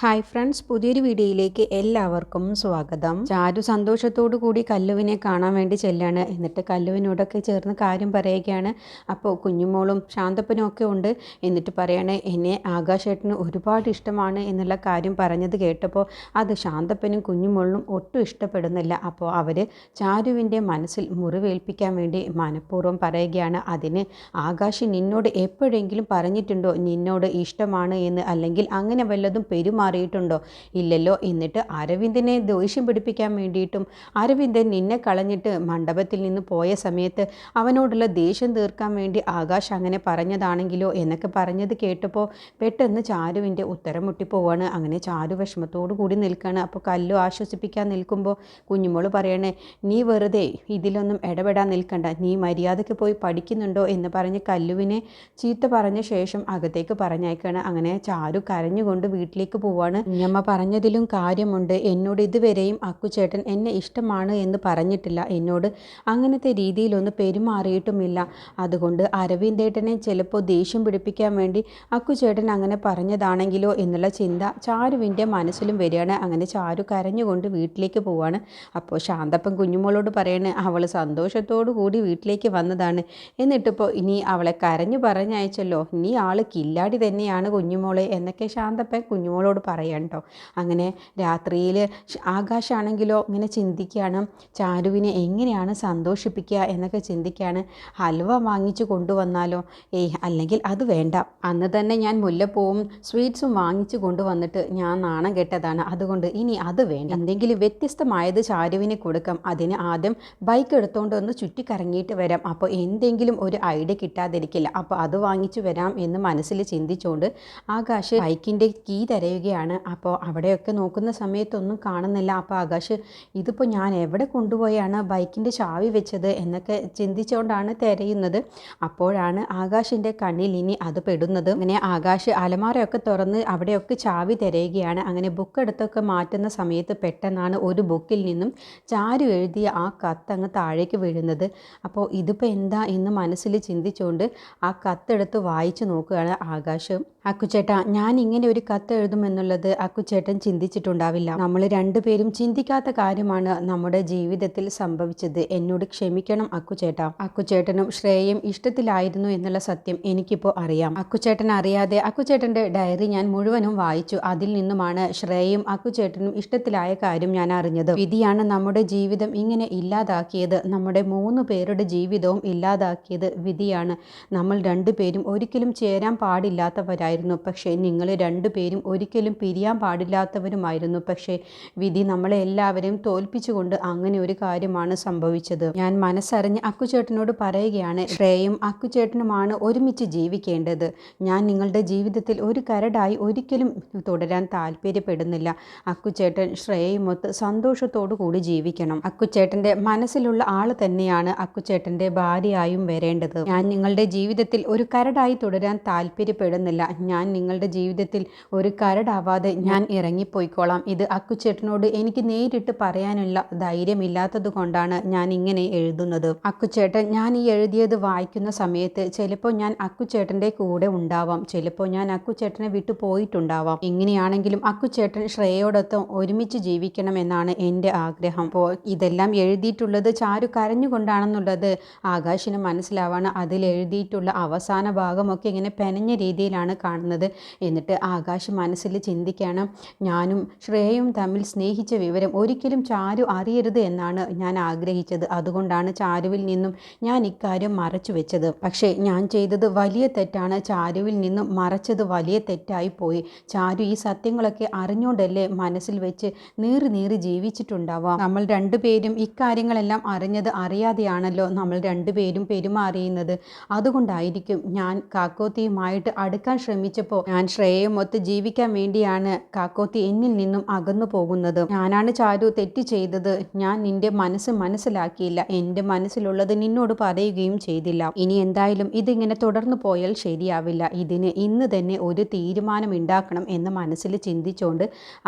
Hi friends പുതിയൊരു വീഡിയോയിലേക്ക് എല്ലാവർക്കും സ്വാഗതം. ചാരു സന്തോഷത്തോടു കൂടി കല്ലുവിനെ കാണാൻ വേണ്ടി ചെല്ലാണ്. എന്നിട്ട് കല്ലുവിനോടൊക്കെ ചേർന്ന് കാര്യം പറയുകയാണ്. അപ്പോൾ കുഞ്ഞുമോളും ശാന്തപ്പനും ഒക്കെ ഉണ്ട്. എന്നിട്ട് പറയാണ് എന്നെ ആകാശേട്ടന് ഒരുപാട് ഇഷ്ടമാണ് എന്നുള്ള കാര്യം പറഞ്ഞത് കേട്ടപ്പോൾ അത് ശാന്തപ്പനും കുഞ്ഞുമോളിനും ഒട്ടും ഇഷ്ടപ്പെടുന്നില്ല. അപ്പോൾ അവർ ചാരുവിന്റെ മനസ്സിൽ മുറിവേൽപ്പിക്കാൻ വേണ്ടി മനഃപൂർവം പറയുകയാണ്. അതിന് ആകാശ് നിന്നോട് എപ്പോഴെങ്കിലും പറഞ്ഞിട്ടുണ്ടോ? നിന്നോട് ഇഷ്ടമാണ് എന്ന്? അല്ലെങ്കിൽ അങ്ങനെ വല്ലതും പെരുമാറിയിട്ടുണ്ടോ ഇല്ലല്ലോ. എന്നിട്ട് അരവിന്ദനെ ദേഷ്യം പിടിപ്പിക്കാൻ വേണ്ടിയിട്ടും അരവിന്ദൻ നിന്നെ കളഞ്ഞിട്ട് മണ്ഡപത്തിൽ നിന്ന് പോയ സമയത്ത് അവനോടുള്ള ദേഷ്യം തീർക്കാൻ വേണ്ടി ആകാശ് അങ്ങനെ പറഞ്ഞതാണെങ്കിലോ എന്നൊക്കെ പറഞ്ഞത് കേട്ടപ്പോൾ പെട്ടെന്ന് ചാരുവിന്റെ ഉത്തരം മുട്ടിപ്പോവാണ്. അങ്ങനെ ചാരു വിഷമത്തോടു കൂടി നിൽക്കുകയാണ്. അപ്പോൾ കല്ലു ആശ്വസിപ്പിക്കാൻ നിൽക്കുമ്പോൾ കുഞ്ഞുമോൾ പറയണേ നീ വെറുതെ ഇതിലൊന്നും ഇടപെടാൻ നിൽക്കണ്ട. നീ മര്യാദയ്ക്ക് പോയി പഠിക്കുന്നുണ്ടോ? എന്ന് പറഞ്ഞ് കല്ലുവിനെ ചീത്ത പറഞ്ഞ ശേഷം അകത്തേക്ക് പറഞ്ഞയക്കാണ് അങ്ങനെ ചാരു കരഞ്ഞുകൊണ്ട് വീട്ടിലേക്ക് പോവാണ് കുഞ്ഞമ്മ പറഞ്ഞതിലും കാര്യമുണ്ട്. എന്നോട് ഇതുവരെയും അക്കുചേട്ടൻ എന്നെ ഇഷ്ടമാണ് എന്ന് പറഞ്ഞിട്ടില്ല. എന്നോട് അങ്ങനത്തെ രീതിയിലൊന്ന് പെരുമാറിയിട്ടുമില്ല. അതുകൊണ്ട് അരവിന്ദേട്ടനെ ചിലപ്പോൾ ദേഷ്യം പിടിപ്പിക്കാൻ വേണ്ടി അക്കുചേട്ടൻ അങ്ങനെ പറഞ്ഞതാണെങ്കിലോ എന്നുള്ള ചിന്ത ചാരുവിന്റെ മനസ്സിലും വരികയാണ്. അങ്ങനെ ചാരു കരഞ്ഞുകൊണ്ട് വീട്ടിലേക്ക് പോവാണ്. അപ്പോൾ ശാന്തപ്പൻ കുഞ്ഞുമോളോട് പറയണേ അവൾ സന്തോഷത്തോടു കൂടി വീട്ടിലേക്ക് വന്നതാണ്. എന്നിട്ടിപ്പോൾ ഇനി അവളെ കരഞ്ഞു പറഞ്ഞയച്ചല്ലോ. നീ ആൾ കില്ലാടി തന്നെയാണ് കുഞ്ഞുമോളെ. എന്നൊക്കെ ശാന്തപ്പൻ കുഞ്ഞുമോളോട് പറയാം കേട്ടോ അങ്ങനെ രാത്രിയിൽ ആകാശാണെങ്കിലോ ഇങ്ങനെ ചിന്തിക്കുകയാണ് ചാരുവിനെ എങ്ങനെയാണ് സന്തോഷിപ്പിക്കുക എന്നൊക്കെ ചിന്തിക്കുകയാണ് ഹൽവ വാങ്ങിച്ചു കൊണ്ടുവന്നാലോ? ഏയ് അല്ലെങ്കിൽ അത് വേണ്ട. അന്ന് തന്നെ ഞാൻ മുല്ലപ്പൂവും സ്വീറ്റ്സും വാങ്ങിച്ചു കൊണ്ടുവന്നിട്ട് ഞാൻ നാണം കെട്ടതാണ്. അതുകൊണ്ട് ഇനി അത് വേണ്ട. എന്തെങ്കിലും വ്യത്യസ്തമായത് ചാരുവിന് കൊടുക്കാം. അതിന് ആദ്യം ബൈക്ക് എടുത്തുകൊണ്ട് ഒന്ന് ചുറ്റിക്കറങ്ങിയിട്ട് വരാം. അപ്പോൾ എന്തെങ്കിലും ഒരു ഐഡിയ കിട്ടാതിരിക്കില്ല. അപ്പോൾ അത് വാങ്ങിച്ചു വരാം എന്ന് മനസ്സിൽ ചിന്തിച്ചുകൊണ്ട് ആകാശ് ബൈക്കിന്റെ കീ തിരയുകയാണ്. അപ്പോൾ അവിടെയൊക്കെ നോക്കുന്ന സമയത്തൊന്നും കാണുന്നില്ല. അപ്പോൾ ആകാശ് ഇതിപ്പോൾ ഞാൻ എവിടെ കൊണ്ടുപോയാണ്? ബൈക്കിന്റെ ചാവി വെച്ചത്? എന്നൊക്കെ ചിന്തിച്ചുകൊണ്ടാണ് തിരയുന്നത്. അപ്പോഴാണ് ആകാശിന്റെ കണ്ണിൽ ഇനി അത് പെടുന്നത്. അങ്ങനെ ആകാശ് അലമാരയൊക്കെ തുറന്ന് അവിടെയൊക്കെ ചാവി തിരയുകയാണ്. അങ്ങനെ ബുക്ക് എടുത്തൊക്കെ മാറ്റുന്ന സമയത്ത് പെട്ടെന്നാണ് ഒരു ബുക്കിൽ നിന്നും ചാരു എഴുതിയ ആ കത്ത് അങ്ങ് താഴേക്ക് വീഴുന്നത്. അപ്പോൾ ഇതിപ്പോൾ എന്താ എന്ന് മനസ്സിൽ ചിന്തിച്ചുകൊണ്ട് ആ കത്തെടുത്ത് വായിച്ചു നോക്കുകയാണ് ആകാശ്. അക്കുച്ചേട്ടാ ഞാൻ ഇങ്ങനെ ഒരു കത്ത് എഴുതുമെന്നുള്ളത് അക്കുച്ചേട്ടൻ ചിന്തിച്ചിട്ടുണ്ടാവില്ല. നമ്മൾ രണ്ടുപേരും ചിന്തിക്കാത്ത കാര്യമാണ് നമ്മുടെ ജീവിതത്തിൽ സംഭവിച്ചത്. എന്നോട് ക്ഷമിക്കണം അക്കുചേട്ട. അക്കുചേട്ടനും ശ്രേയയും ഇഷ്ടത്തിലായിരുന്നു എന്നുള്ള സത്യം എനിക്കിപ്പോൾ അറിയാം. അക്കുചേട്ടൻ അറിയാതെ അക്കുചേട്ടന്റെ ഡയറി ഞാൻ മുഴുവനും വായിച്ചു. അതിൽ നിന്നുമാണ് ശ്രേയയും അക്കുചേട്ടനും ഇഷ്ടത്തിലായ കാര്യം ഞാൻ അറിഞ്ഞത്. വിധിയാണ് നമ്മുടെ ജീവിതം ഇങ്ങനെ ഇല്ലാതാക്കിയത്. നമ്മുടെ മൂന്ന് പേരുടെ ജീവിതവും ഇല്ലാതാക്കിയത് വിധിയാണ്. നമ്മൾ രണ്ടുപേരും ഒരിക്കലും ചേരാൻ പാടില്ലാത്തവരായിരുന്നു. പക്ഷേ നിങ്ങൾ രണ്ടുപേരും ഒരിക്കലും പിരിയാൻ പാടില്ലാത്തവരുമായിരുന്നു. പക്ഷേ വിധി നമ്മളെ എല്ലാവരെയും തോൽപ്പിച്ചുകൊണ്ട് അങ്ങനെ ഒരു കാര്യമാണ് സംഭവിച്ചത്. ഞാൻ മനസ്സറിഞ്ഞ് അക്കുചേട്ടനോട് പറയുകയാണ് ശ്രേയും അക്കുചേട്ടനുമാണ് ഒരുമിച്ച് ജീവിക്കേണ്ടത്. ഞാൻ നിങ്ങളുടെ ജീവിതത്തിൽ ഒരു കരടായി ഒരിക്കലും തുടരാൻ താല്പര്യപ്പെടുന്നില്ല. അക്കുചേട്ടൻ ശ്രേയുമൊത്ത് സന്തോഷത്തോടു കൂടി ജീവിക്കണം. അക്കുചേട്ടന്റെ മനസ്സിലുള്ള ആൾ തന്നെയാണ് അക്കുചേട്ടന്റെ ഭാര്യയായും വരേണ്ടത്. ഞാൻ നിങ്ങളുടെ ജീവിതത്തിൽ ഒരു കരടായി തുടരാൻ താല്പര്യപ്പെടുന്നില്ല. ഞാൻ നിങ്ങളുടെ ജീവിതത്തിൽ ഒരു കരടാവാതെ ഞാൻ ഇറങ്ങിപ്പോയിക്കോളാം. ഇത് അക്കുചേട്ടനോട് എനിക്ക് നേരിട്ട് പറയാനുള്ള ധൈര്യമില്ലാത്തത് കൊണ്ടാണ് ഞാൻ ഇങ്ങനെ എഴുതുന്നത്. അക്കുചേട്ടൻ ഞാൻ ഈ എഴുതിയത് വായിക്കുന്ന സമയത്ത് ചിലപ്പോൾ ഞാൻ അക്കുച്ചേട്ടന്റെ കൂടെ ഉണ്ടാവാം. ചിലപ്പോൾ ഞാൻ അക്കുചേട്ടനെ വിട്ടു പോയിട്ടുണ്ടാവാം. ഇങ്ങനെയാണെങ്കിലും അക്കുചേട്ടൻ ശ്രേയോടൊപ്പം ഒരുമിച്ച് ജീവിക്കണമെന്നാണ് എന്റെ ആഗ്രഹം. അപ്പോൾ ഇതെല്ലാം എഴുതിയിട്ടുള്ളത് ചാരു കരഞ്ഞുകൊണ്ടാണെന്നുള്ളത് ആകാശിന് മനസ്സിലാവാണ്. അതിൽ എഴുതിയിട്ടുള്ള അവസാന ഭാഗമൊക്കെ ഇങ്ങനെ പെനഞ്ഞ രീതിയിലാണ് കാണുന്നത്. എന്നിട്ട് ആകാശ് മനസ്സിൽ ചിന്തിക്കണം. ഞാനും ശ്രേയയും തമ്മിൽ സ്നേഹിച്ച വിവരം ഒരിക്കലും ചാരു അറിയരുത് എന്നാണ് ഞാൻ ആഗ്രഹിച്ചത്. അതുകൊണ്ടാണ് ചാരുവിൽ നിന്നും ഞാൻ ഇക്കാര്യം മറച്ചു വെച്ചത്. പക്ഷേ ഞാൻ ചെയ്തത് വലിയ തെറ്റാണ്. ചാരുവിൽ നിന്നും മറച്ചത് വലിയ തെറ്റായി പോയി. ചാരു ഈ സത്യങ്ങളൊക്കെ അറിഞ്ഞുകൊണ്ടല്ലേ മനസ്സിൽ വെച്ച് നീറി നീറി ജീവിച്ചിട്ടുണ്ടാവാം നമ്മൾ രണ്ടുപേരും ഇക്കാര്യങ്ങളെല്ലാം അറിഞ്ഞത് അറിയാതെയാണല്ലോ നമ്മൾ രണ്ടുപേരും പെരുമാറിയുന്നത് അതുകൊണ്ടായിരിക്കും ഞാൻ കാക്കോത്തിയുമായിട്ട് അടുക്കാൻ ശ്രമിച്ചപ്പോൾ ഞാൻ ശ്രേയമൊത്ത് ജീവിക്കാൻ വേണ്ടിയാണ് കാക്കോത്തി എന്നിൽ നിന്നും അകന്നു പോകുന്നത്. ഞാനാണ് ചാരു തെറ്റ് ചെയ്തത്. ഞാൻ നിന്റെ മനസ്സ് മനസ്സിലാക്കിയില്ല. എന്റെ മനസ്സിലുള്ളത് നിന്നോട് പറയുകയും ചെയ്തില്ല. ഇനി എന്തായാലും ഇതിങ്ങനെ തുടർന്നു പോയാൽ ശരിയാവില്ല. ഇതിന് ഇന്ന് തന്നെ ഒരു തീരുമാനം ഉണ്ടാക്കണം എന്ന് മനസ്സിൽ ചിന്തിച്ചുകൊണ്ട്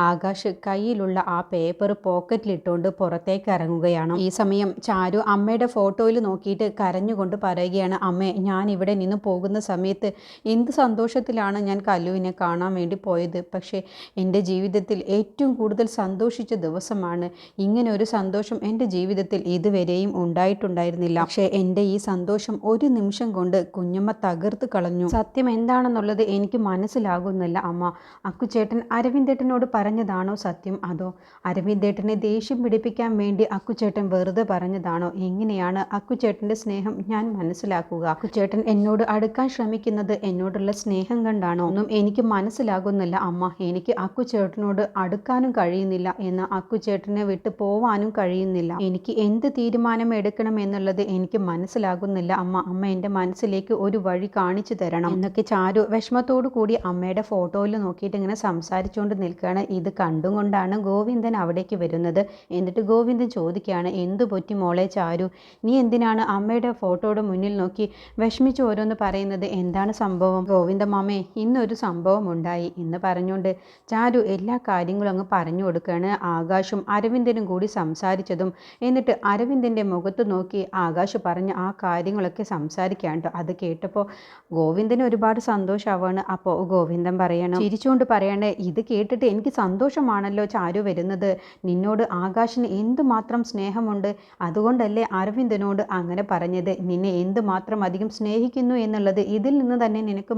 ആകാശ് കയ്യിലുള്ള ആ പേപ്പർ പോക്കറ്റിലിട്ടുകൊണ്ട് പുറത്തേക്ക് ഇറങ്ങുകയാണ് ഈ സമയം ചാരു അമ്മയുടെ ഫോട്ടോയിൽ നോക്കിയിട്ട് കരഞ്ഞുകൊണ്ട് പറയുകയാണ് അമ്മേ ഞാൻ ഇവിടെ നിന്ന് പോകുന്ന സമയത്ത് എന്ത് സന്തോഷത്തിലാണ് സന്തോഷത്തിലാണ് ഞാൻ കല്ലുവിനെ കാണാൻ വേണ്ടി പോയത്. പക്ഷേ എന്റെ ജീവിതത്തിൽ ഏറ്റവും കൂടുതൽ സന്തോഷിച്ച ദിവസമാണ് ഇങ്ങനെ ഒരു സന്തോഷം എന്റെ ജീവിതത്തിൽ ഇതുവരെയും ഉണ്ടായിട്ടുണ്ടായിരുന്നില്ല. പക്ഷേ എന്റെ ഈ സന്തോഷം ഒരു നിമിഷം കൊണ്ട് കുഞ്ഞമ്മ തകർത്ത് കളഞ്ഞു. സത്യം എന്താണെന്നുള്ളത് എനിക്ക് മനസ്സിലാകുന്നില്ല അമ്മ. അക്കുചേട്ടൻ അരവിന്ദേട്ടനോട് പറഞ്ഞതാണോ സത്യം? അതോ അരവിന്ദേട്ടനെ ദേഷ്യം പിടിപ്പിക്കാൻ വേണ്ടി അക്കുചേട്ടൻ വെറുതെ പറഞ്ഞതാണോ? എങ്ങനെയാണ് അക്കുചേട്ടന്റെ സ്നേഹം ഞാൻ മനസ്സിലാക്കുക? അക്കുചേട്ടൻ എന്നോട് അടുക്കാൻ ശ്രമിക്കുന്നത് എന്നോടുള്ള സ്നേഹം കണ്ടാണോ ഒന്നും എനിക്ക് മനസ്സിലാകുന്നില്ല. അമ്മ എനിക്ക് അക്കുചേട്ടനോട് അടുക്കാനും കഴിയുന്നില്ല എന്ന അക്കുചേട്ടനെ വിട്ടു പോവാനും കഴിയുന്നില്ല. എനിക്ക് എന്ത് തീരുമാനം എടുക്കണം എന്നുള്ളത് എനിക്ക് മനസ്സിലാകുന്നില്ല. അമ്മ അമ്മ എന്റെ മനസ്സിലേക്ക് ഒരു വഴി കാണിച്ചു തരണം. എന്നൊക്കെ ചാരു വിഷമത്തോടു കൂടി അമ്മയുടെ ഫോട്ടോയിൽ നോക്കിയിട്ട് ഇങ്ങനെ സംസാരിച്ചുകൊണ്ട് നിൽക്കുകയാണ്. ഇത് കണ്ടുകൊണ്ടാണ് ഗോവിന്ദൻ അവിടേക്ക് വരുന്നത്. എന്നിട്ട് ഗോവിന്ദൻ ചോദിക്കുകയാണ് എന്തു പറ്റി മോളെ ചാരു? നീ എന്തിനാണ് അമ്മയുടെ ഫോട്ടോയുടെ മുന്നിൽ നോക്കി വിഷമിച്ച് ഓരോന്ന് പറയുന്നത്? എന്താണ് സംഭവം? ഗോവിന്ദ മാമേ ഇന്നൊരു സംഭവം ഉണ്ടായി എന്ന് പറഞ്ഞുകൊണ്ട് ചാരു എല്ലാ കാര്യങ്ങളും അങ്ങ് പറഞ്ഞു കൊടുക്കുകയാണ്. ആകാശും അരവിന്ദനും കൂടി സംസാരിച്ചതും എന്നിട്ട് അരവിന്ദന്റെ മുഖത്ത് നോക്കി ആകാശ് പറഞ്ഞ ആ കാര്യങ്ങളൊക്കെ സംസാരിക്കാണ്ട് അത് കേട്ടപ്പോൾ ഗോവിന്ദന് ഒരുപാട് സന്തോഷമാവാണ് അപ്പോൾ ഗോവിന്ദൻ പറയണം ചിരിച്ചുകൊണ്ട് പറയണേ ഇത് കേട്ടിട്ട് എനിക്ക് സന്തോഷമാണല്ലോ ചാരു വരുന്നത്. നിന്നോട് ആകാശിന് എന്തുമാത്രം സ്നേഹമുണ്ട്? അതുകൊണ്ടല്ലേ അരവിന്ദനോട് അങ്ങനെ പറഞ്ഞത്. നിന്നെ എന്തുമാത്രം അധികം സ്നേഹിക്കുന്നു എന്നുള്ളത് ഇതിൽ നിന്ന് തന്നെ നിനക്ക്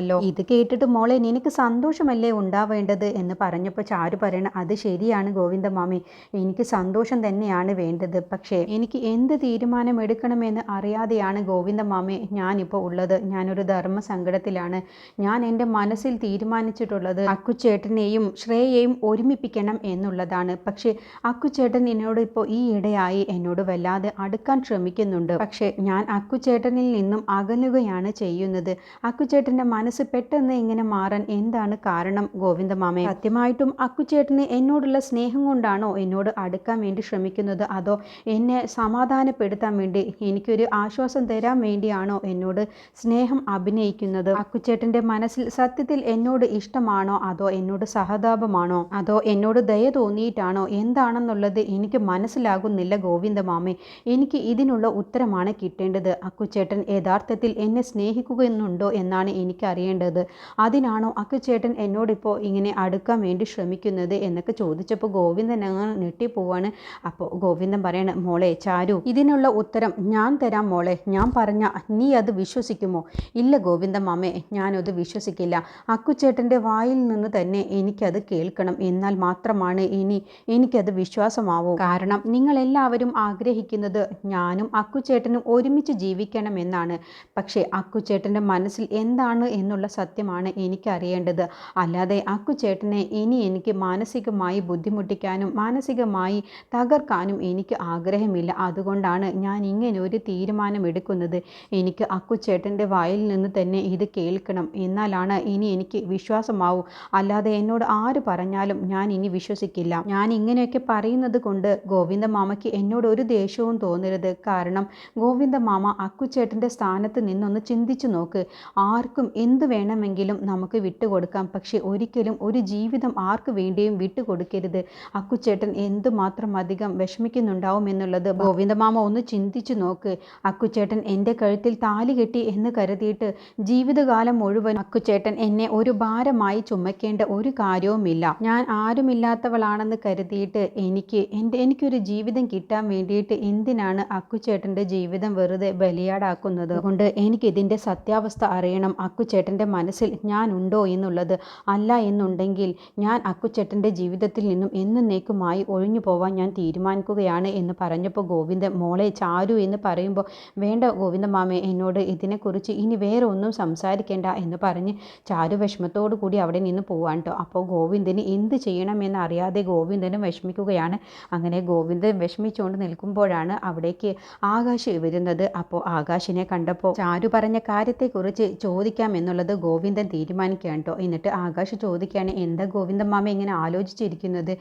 മനസ്സിലാക്കാമല്ലോ ഇത് കേട്ടിട്ട് മോളെ നിനക്ക് സന്തോഷമല്ലേ ഉണ്ടാവേണ്ടത് എന്ന് പറഞ്ഞപ്പോൾ ചാരു പറയണ അത് ശരിയാണ് ഗോവിന്ദ മാമി എനിക്ക് സന്തോഷം തന്നെയാണ് വേണ്ടത്. പക്ഷേ എനിക്ക് എന്ത് തീരുമാനം എടുക്കണമെന്ന് അറിയാതെയാണ് ഗോവിന്ദ മാമി ഞാനിപ്പോൾ ഉള്ളത്. ഞാനൊരു ധർമ്മ സങ്കടത്തിലാണ് ഞാൻ എന്റെ മനസ്സിൽ തീരുമാനിച്ചിട്ടുള്ളത് അക്കുച്ചേട്ടനെയും ശ്രേയെയും ഒരുമിപ്പിക്കണം എന്നുള്ളതാണ്. പക്ഷേ അക്കുച്ചേട്ടൻ എന്നോട് ഇപ്പോൾ ഈ ഇടയായി എന്നോട് വല്ലാതെ അടുക്കാൻ ശ്രമിക്കുന്നുണ്ട്. പക്ഷേ ഞാൻ അക്കുച്ചേട്ടനിൽ നിന്നും അകലുകയാണ് ചെയ്യുന്നത്. അക്കുച്ചേട്ടന്റെ മനസ്സ് പെട്ടെന്ന് ഇങ്ങനെ മാറാൻ എന്താണ് കാരണം? ഗോവിന്ദ മാമേ സത്യമായിട്ടും അക്കുചേട്ടന് എന്നോടുള്ള സ്നേഹം കൊണ്ടാണോ എന്നോട് അടുക്കാൻ വേണ്ടി ശ്രമിക്കുന്നത്? അതോ എന്നെ സമാധാനപ്പെടുത്താൻ വേണ്ടി എനിക്കൊരു ആശ്വാസം തരാൻ വേണ്ടിയാണോ എന്നോട് സ്നേഹം അഭിനയിക്കുന്നത്? അക്കുചേട്ടന്റെ മനസ്സിൽ സത്യത്തിൽ എന്നോട് ഇഷ്ടമാണോ? അതോ എന്നോട് സഹതാപമാണോ? അതോ എന്നോട് ദയ തോന്നിയിട്ടാണോ? എന്താണെന്നുള്ളത് എനിക്ക് മനസ്സിലാകുന്നില്ല ഗോവിന്ദ മാമേ എനിക്ക് ഇതിനുള്ള ഉത്തരമാണ് കിട്ടേണ്ടത്. അക്കുചേട്ടൻ യഥാർത്ഥത്തിൽ എന്നെ സ്നേഹിക്കുന്നുണ്ടോ എന്നാണ് എനിക്ക് അറിയേണ്ടത് അതിനാണോ അക്കുചേട്ടൻ എന്നോടിപ്പോൾ ഇങ്ങനെ അടുക്കാൻ വേണ്ടി ശ്രമിക്കുന്നത് എന്നൊക്കെ ചോദിച്ചപ്പോൾ ഗോവിന്ദൻ അങ്ങനെ ഞെട്ടിപ്പോവാണ്. അപ്പോൾ ഗോവിന്ദൻ പറയണ മോളെ ചാരു ഇതിനുള്ള ഉത്തരം ഞാൻ തരാം മോളെ. ഞാൻ പറഞ്ഞ നീ അത് വിശ്വസിക്കുമോ? ഇല്ല ഗോവിന്ദ മാമേ ഞാനത് വിശ്വസിക്കില്ല. അക്കുച്ചേട്ടന്റെ വായിൽ നിന്ന് തന്നെ എനിക്കത് കേൾക്കണം. എന്നാൽ മാത്രമാണ് ഇനി എനിക്കത് വിശ്വാസമാവൂ. കാരണം നിങ്ങളെല്ലാവരും ആഗ്രഹിക്കുന്നത് ഞാനും അക്കുച്ചേട്ടനും ഒരുമിച്ച് ജീവിക്കണം എന്നാണ് പക്ഷേ അക്കുച്ചേട്ടന്റെ മനസ്സിൽ എന്താണ് എന്നുള്ള സത്യമാണ് എനിക്കറിയേണ്ടത്. അല്ലാതെ അക്കുചേട്ടനെ ഇനി എനിക്ക് മാനസികമായി ബുദ്ധിമുട്ടിക്കാനും മാനസികമായി തകർക്കാനും എനിക്ക് ആഗ്രഹമില്ല. അതുകൊണ്ടാണ് ഞാൻ ഇങ്ങനെ ഒരു തീരുമാനം എടുക്കുന്നത്. എനിക്ക് അക്കുചേട്ടന്റെ വായിൽ നിന്ന് തന്നെ ഇത് കേൾക്കണം. എന്നാലാണ് ഇനി എനിക്ക് വിശ്വാസമാവും. അല്ലാതെ എന്നോട് ആര് പറഞ്ഞാലും ഞാൻ ഇനി വിശ്വസിക്കില്ല. ഞാൻ ഇങ്ങനെയൊക്കെ പറയുന്നത് കൊണ്ട് ഗോവിന്ദ മാമയ്ക്ക് എന്നോട് ഒരു ദേഷ്യവും തോന്നരുത്. കാരണം ഗോവിന്ദ മാമ അക്കുചേട്ടന്റെ സ്ഥാനത്ത് നിന്നൊന്ന് ചിന്തിച്ചു നോക്ക്. ആർക്കും എന്ത് വേണമെങ്കിലും നമുക്ക് വിട്ടുകൊടുക്കാം. പക്ഷേ ഒരിക്കലും ഒരു ജീവിതം ആർക്ക് വേണ്ടിയും വിട്ടുകൊടുക്കരുത്. അക്കുച്ചേട്ടൻ എന്തുമാത്രം അധികം വിഷമിക്കുന്നുണ്ടാവും എന്നുള്ളത് ഗോവിന്ദമാമ ഒന്ന് ചിന്തിച്ചു നോക്ക്. അക്കുച്ചേട്ടൻ എന്റെ കഴുത്തിൽ താലി കെട്ടി എന്ന് കരുതിയിട്ട് ജീവിതകാലം മുഴുവൻ അക്കുച്ചേട്ടൻ എന്നെ ഒരു ഭാരമായി ചുമക്കേണ്ട ഒരു കാര്യവുമില്ല. ഞാൻ ആരുമില്ലാത്തവളാണെന്ന് കരുതിയിട്ട് എനിക്ക് എന്റെ എനിക്കൊരു ജീവിതം കിട്ടാൻ വേണ്ടിയിട്ട് എന്തിനാണ് അക്കുച്ചേട്ടന്റെ ജീവിതം വെറുതെ ബലിയാടാക്കുന്നത്? അതുകൊണ്ട് എനിക്കിതിന്റെ സത്യാവസ്ഥ അറിയണം. അക്കുച്ചേട്ടന്റെ മനസ്സിൽ ഞാൻ ഉണ്ടോ എന്നുള്ളത് അല്ല എന്നുണ്ടെങ്കിൽ ഞാൻ അക്കുച്ചേട്ടന്റെ ജീവിതത്തിൽ നിന്നും എന്നേക്കുമായി ഒഴിഞ്ഞു പോവാൻ ഞാൻ തീരുമാനിക്കുകയാണ് എന്ന് പറഞ്ഞപ്പോൾ ഗോവിന്ദൻ മോളെ ചാരു എന്ന് പറയുമ്പോൾ വേണ്ട ഗോവിന്ദ മാമേ എന്നോട് ഇതിനെക്കുറിച്ച് ഇനി വേറെ ഒന്നും സംസാരിക്കേണ്ട എന്ന് പറഞ്ഞ് ചാരു വിഷമത്തോടു കൂടി അവിടെ നിന്ന് പോവാൻ കേട്ടോ. അപ്പോൾ ഗോവിന്ദന് എന്ത് ചെയ്യണമെന്ന് അറിയാതെ ഗോവിന്ദനും വിഷമിക്കുകയാണ്. അങ്ങനെ ഗോവിന്ദൻ വിഷമിച്ചുകൊണ്ട് നിൽക്കുമ്പോഴാണ് അവിടേക്ക് ആകാശ് വരുന്നത്. അപ്പോൾ ആകാശിനെ കണ്ടപ്പോൾ ചാരു പറഞ്ഞ കാര്യത്തെക്കുറിച്ച് ചോദിക്കാം എന്നുള്ളത് ഗോവിന്ദൻ തീരുമാനിക്കുകയാണ് കേട്ടോ എന്നിട്ട് ആകാശ് ചോദിക്കുകയാണ് എന്താ ഗോവിന്ദൻ മാമ ഇങ്ങനെ ആലോചിച്ചിരിക്കുന്നത്?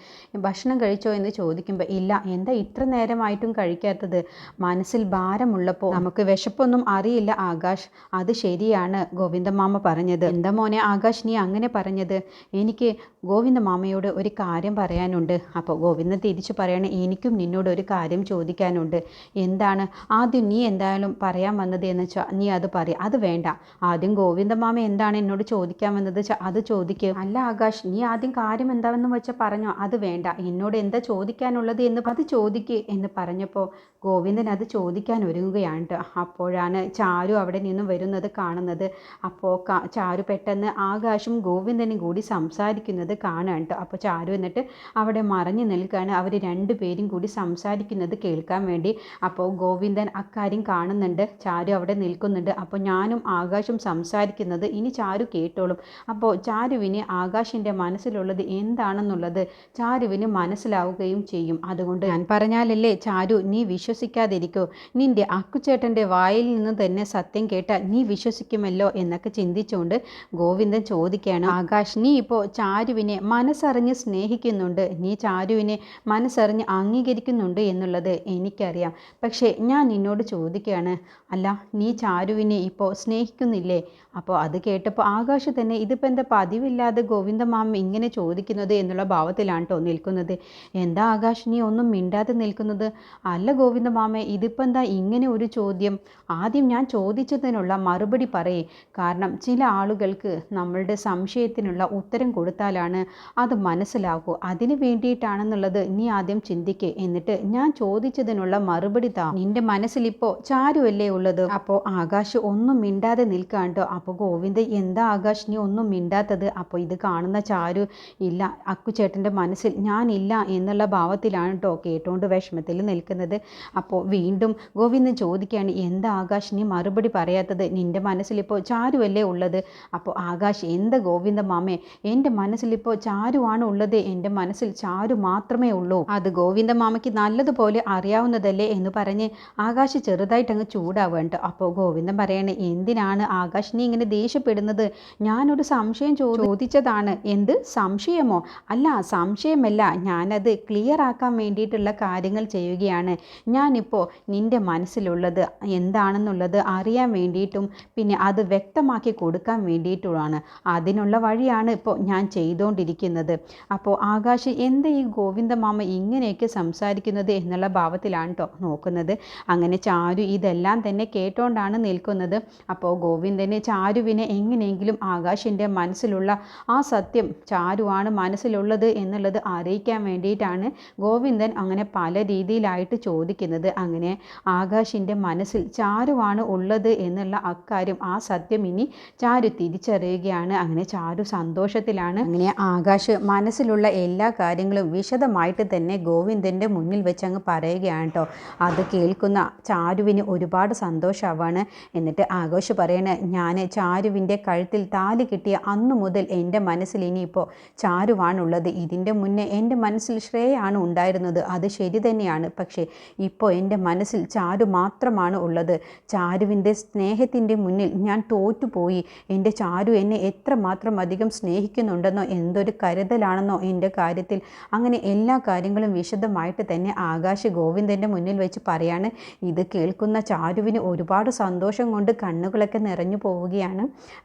ഭക്ഷണം കഴിച്ചോ? എന്ന് ചോദിക്കുമ്പോൾ ഇല്ല എന്താ ഇത്ര നേരമായിട്ടും കഴിക്കാത്തത്? മനസ്സിൽ ഭാരമുള്ളപ്പോൾ നമുക്ക് വിശപ്പൊന്നും അറിയില്ല ആകാശ്. അത് ശരിയാണ് ഗോവിന്ദ മാമ പറഞ്ഞത്. എന്താ മോനെ ആകാശ് നീ അങ്ങനെ പറഞ്ഞത്? എനിക്ക് ഗോവിന്ദ മാമയോട് ഒരു കാര്യം പറയാനുണ്ട്. അപ്പോൾ ഗോവിന്ദൻ തിരിച്ചു പറയണേ എനിക്കും നിന്നോട് ഒരു കാര്യം ചോദിക്കാനുണ്ട്. എന്താണ്? ആദ്യം നീ എന്തായാലും പറയാൻ വന്നത് എന്ന് വെച്ചാൽ നീ അത് പറ അത് വേണ്ട. ആദ്യം ഗോവിന്ദ ഗോവിന്ദമാമ എന്താണ് എന്നോട് ചോദിക്കാൻ വന്നത് അത് ചോദിക്കും. അല്ല ആകാശ് നീ ആദ്യം കാര്യം എന്താണെന്ന് വെച്ചാൽ പറഞ്ഞോ? അത് വേണ്ട. എന്നോട് എന്താ ചോദിക്കാനുള്ളത് എന്ന് അത് ചോദിക്കുക എന്ന് പറഞ്ഞപ്പോൾ ഗോവിന്ദൻ അത് ചോദിക്കാൻ ഒരുങ്ങുകയാണ് അപ്പോഴാണ് ചാരു അവിടെ നിന്നും വരുന്നത് കാണുന്നത്. അപ്പോൾ ചാരു പെട്ടെന്ന് ആകാശും ഗോവിന്ദനും കൂടി സംസാരിക്കുന്നത് കാണാൻ അപ്പോൾ ചാരു എന്നിട്ട് അവിടെ മറഞ്ഞു നിൽക്കുകയാണ് അവർ രണ്ടുപേരും കൂടി സംസാരിക്കുന്നത് കേൾക്കാൻ വേണ്ടി. അപ്പോൾ ഗോവിന്ദൻ അക്കാര്യം കാണുന്നുണ്ട്. ചാരു അവിടെ നിൽക്കുന്നുണ്ട്. അപ്പോൾ ഞാനും ആകാശും സംസാരിക്കുന്നത് ഇനി ചാരു കേട്ടോളും. അപ്പോൾ ചാരുവിന് ആകാശിന്റെ മനസ്സിലുള്ളത് എന്താണെന്നുള്ളത് ചാരുവിന് മനസ്സിലാവുകയും ചെയ്യും. അതുകൊണ്ട് ഞാൻ പറഞ്ഞാലല്ലേ ചാരു നീ വിശ്വസിക്കാതിരിക്കോ. നിന്റെ അക്കുചേട്ടന്റെ വായിൽ നിന്ന് തന്നെ സത്യം കേട്ട നീ വിശ്വസിക്കുമല്ലോ എന്നൊക്കെ ചിന്തിച്ചുകൊണ്ട് ഗോവിന്ദൻ ചോദിക്കുകയാണ്. ആകാശ് നീ ഇപ്പോൾ ചാരുവിനെ മനസ്സറിഞ്ഞ് സ്നേഹിക്കുന്നുണ്ട്. നീ ചാരുവിനെ മനസ്സറിഞ്ഞ് അംഗീകരിക്കുന്നുണ്ട് എന്നുള്ളത് എനിക്കറിയാം. പക്ഷേ ഞാൻ നിന്നോട് ചോദിക്കുകയാണ് അല്ല നീ ചാരുവിനെ ഇപ്പോൾ സ്നേഹിക്കുന്നില്ലേ? അപ്പോൾ അത് കേട്ടപ്പോൾ ആകാശ് തന്നെ ഇതിപ്പോൾ എന്താ പതിവില്ലാതെ ഗോവിന്ദമാമ ഇങ്ങനെ ചോദിക്കുന്നത് എന്നുള്ള ഭാവത്തിലാണ് കേട്ടോ നിൽക്കുന്നത്. എന്താ ആകാശ് നീ ഒന്നും മിണ്ടാതെ നിൽക്കുന്നത്? അല്ല ഗോവിന്ദമാമ ഇതിപ്പോൾ എന്താ ഇങ്ങനെ ഒരു ചോദ്യം? ആദ്യം ഞാൻ ചോദിച്ചതിനുള്ള മറുപടി പറയേ. കാരണം ചില ആളുകൾക്ക് നമ്മളുടെ സംശയത്തിനുള്ള ഉത്തരം കൊടുത്താലാണ് അത് മനസ്സിലാകൂ. അതിന് വേണ്ടിയിട്ടാണെന്നുള്ളത് നീ ആദ്യം ചിന്തിക്കേ. എന്നിട്ട് ഞാൻ ചോദിച്ചതിനുള്ള മറുപടി താ. നിന്റെ മനസ്സിലിപ്പോൾ ചാരുവല്ലേ ഉള്ളത്? അപ്പോൾ ആകാശ് ഒന്നും മിണ്ടാതെ നിൽക്കാണ്ടോ അപ്പോൾ ഗോവിന്ദ് എന്താ ആകാശ് നീ ഒന്നും മിണ്ടാത്തത്? അപ്പോൾ ഇത് കാണുന്ന ചാരു ഇല്ല അക്കുചേട്ടന്റെ മനസ്സിൽ ഞാനില്ല എന്നുള്ള ഭാവത്തിലാണ് കേട്ടോ കേട്ടോണ്ട് വിഷമത്തിൽ നിൽക്കുന്നത്. അപ്പോൾ വീണ്ടും ഗോവിന്ദൻ ചോദിക്കുകയാണ് എന്താ ആകാശ് നീ മറുപടി പറയാത്തത്? നിന്റെ മനസ്സിലിപ്പോൾ ചാരുവല്ലേ ഉള്ളത്? അപ്പോൾ ആകാശ് എന്താ ഗോവിന്ദ മാമേ എന്റെ മനസ്സിലിപ്പോൾ ചാരുവാണ് ഉള്ളത്. എന്റെ മനസ്സിൽ ചാരു മാത്രമേ ഉള്ളൂ. അത് ഗോവിന്ദ മാമയ്ക്ക് നല്ലതുപോലെ അറിയാവുന്നതല്ലേ എന്ന് പറഞ്ഞ് ആകാശ് ചെറുതായിട്ടങ്ങ് ചൂടാവേണ്ട അപ്പോൾ ഗോവിന്ദൻ പറയണേ എന്തിനാണ് ആകാശ് നീ ഇങ്ങനെ ദേഷ്യപ്പെടുന്നത്? ഞാനൊരു സംശയം ചോദിച്ചതാണ്. എന്ത്? സംശയമോ? അല്ല സംശയമല്ല. ഞാനത് ക്ലിയർ ആക്കാൻ വേണ്ടിയിട്ടുള്ള കാര്യങ്ങൾ ചെയ്യുകയാണ്. ഞാനിപ്പോൾ നിന്റെ മനസ്സിലുള്ളത് എന്താണെന്നുള്ളത് അറിയാൻ വേണ്ടിയിട്ടും പിന്നെ അത് വ്യക്തമാക്കി കൊടുക്കാൻ വേണ്ടിയിട്ടുമാണ്. അതിനുള്ള വഴിയാണ് ഇപ്പോൾ ഞാൻ ചെയ്തുകൊണ്ടിരിക്കുന്നത് അപ്പോൾ ആകാശ് എന്താ ഈ ഗോവിന്ദമാമ ഇങ്ങനെയൊക്കെ സംസാരിക്കുന്നത് എന്നുള്ള ഭാവത്തിലാണ് കേട്ടോ നോക്കുന്നത്. അങ്ങനെ ചാരു ഇതെല്ലാം തന്നെ കേട്ടോണ്ടാണ് നിൽക്കുന്നത്. അപ്പോൾ ഗോവിന്ദന് ചാരുവിനെ എങ്ങനെയെങ്കിലും ആകാശിന്റെ മനസ്സിലുള്ള ആ സത്യം ചാരുവാണ് മനസ്സിലുള്ളത് എന്നുള്ളത് അറിയിക്കാൻ വേണ്ടിയിട്ടാണ് ഗോവിന്ദൻ അങ്ങനെ പല രീതിയിലായിട്ട് ചോദിക്കുന്നത്. അങ്ങനെ ആകാശിന്റെ മനസ്സിൽ ചാരുവാണ് ഉള്ളത് എന്നുള്ള അക്കാര്യം ആ സത്യം ഇനി ചാരു തിരിച്ചറിയുകയാണ്. അങ്ങനെ ചാരു സന്തോഷത്തിലാണ്. അങ്ങനെ ആകാശ് മനസ്സിലുള്ള എല്ലാ കാര്യങ്ങളും വിശദമായിട്ട് തന്നെ ഗോവിന്ദന്റെ മുന്നിൽ വെച്ച് അങ്ങ് പറയുകയാണ് കേട്ടോ അത് കേൾക്കുന്ന ചാരുവിന് ഒരുപാട് സന്തോഷമാവാണ് എന്നിട്ട് ആഘോഷ് പറയണ ഞാൻ ചാരുവിന്റെ കഴുത്തിൽ താലി കിട്ടിയ അന്നു മുതൽ എന്റെ മനസ്സിൽ ഇനിയിപ്പോൾ ചാരുവാണുള്ളത്. ഇതിന്റെ മുന്നേ എന്റെ മനസ്സിൽ ശ്രേയാണ് ഉണ്ടായിരുന്നത്. അത് ശരി തന്നെയാണ്. പക്ഷേ ഇപ്പോൾ എന്റെ മനസ്സിൽ ചാരു മാത്രമാണ് ഉള്ളത്. ചാരുവിന്റെ സ്നേഹത്തിന്റെ മുന്നിൽ ഞാൻ തോറ്റുപോയി. എന്റെ ചാരു എന്നെ എത്രമാത്രം അധികം സ്നേഹിക്കുന്നുണ്ടെന്നോ എന്തൊരു കരുതലാണെന്നോ എന്റെ കാര്യത്തിൽ അങ്ങനെ എല്ലാ കാര്യങ്ങളും വിശദമായിട്ട് തന്നെ ആകാശ് ഗോവിന്ദന്റെ മുന്നിൽ വെച്ച് പറയാണ്. ഇത് കേൾക്കുന്ന ചാരുവിന് ഒരുപാട് സന്തോഷം കൊണ്ട് കണ്ണുകളൊക്കെ നിറഞ്ഞു പോവുകയാണ്.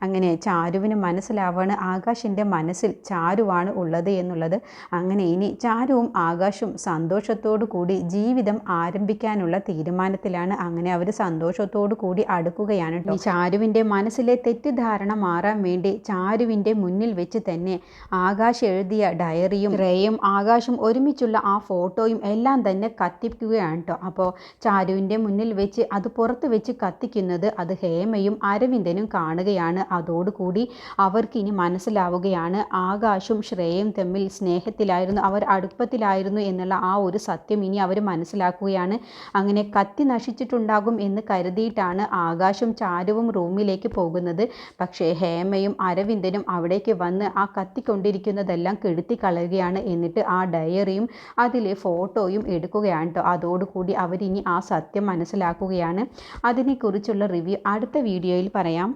അങ്ങനെ ചാരുവിന് മനസ്സിലാവാണ് ആകാശിന്റെ മനസ്സിൽ ചാരുവാണ് ഉള്ളത് എന്നുള്ളത്. അങ്ങനെ ഇനി ചാരുവും ആകാശും സന്തോഷത്തോടു കൂടി ജീവിതം ആരംഭിക്കാനുള്ള തീരുമാനത്തിലാണ് അങ്ങനെ അവർ സന്തോഷത്തോടു കൂടി അടുക്കുകയാണ് ഈ ചാരുവിന്റെ മനസ്സിലെ തെറ്റിദ്ധാരണ മാറാൻ വേണ്ടി ചാരുവിന്റെ മുന്നിൽ വെച്ച് തന്നെ ആകാശ് എഴുതിയ ഡയറിയും റേയും ആകാശും ഒരുമിച്ചുള്ള ആ ഫോട്ടോയും എല്ലാം തന്നെ കത്തിക്കുകയാണ് കേട്ടോ അപ്പോൾ ചാരുവിന്റെ മുന്നിൽ വെച്ച് അത് പുറത്ത് വെച്ച് കത്തിക്കുന്നത് അത് ഹേമയും അരവിന്ദനും കാണുകയാണ്. അതോടുകൂടി അവർക്കിനി മനസ്സിലാവുകയാണ്. ആകാശും ശ്രേയയും തമ്മിൽ സ്നേഹത്തിലായിരുന്നു. അവർ അടുപ്പത്തിലായിരുന്നു എന്നുള്ള ആ ഒരു സത്യം ഇനി അവർ മനസ്സിലാക്കുകയാണ്. അങ്ങനെ കത്തി നശിച്ചിട്ടുണ്ടാകും എന്ന് കരുതിയിട്ടാണ് ആകാശും ചാരുവും റൂമിലേക്ക് പോകുന്നത്. പക്ഷേ ഹേമയും അരവിന്ദനും അവിടേക്ക് വന്ന് ആ കത്തിക്കൊണ്ടിരിക്കുന്നതെല്ലാം കെടുത്തി കളയുകയാണ് എന്നിട്ട് ആ ഡയറിയും അതിലെ ഫോട്ടോയും എടുക്കുകയാണ് കേട്ടോ അതോടുകൂടി അവരിനി ആ സത്യം മനസ്സിലാക്കുകയാണ്. അതിനെക്കുറിച്ചുള്ള റിവ്യൂ അടുത്ത വീഡിയോയിൽ പറയാം.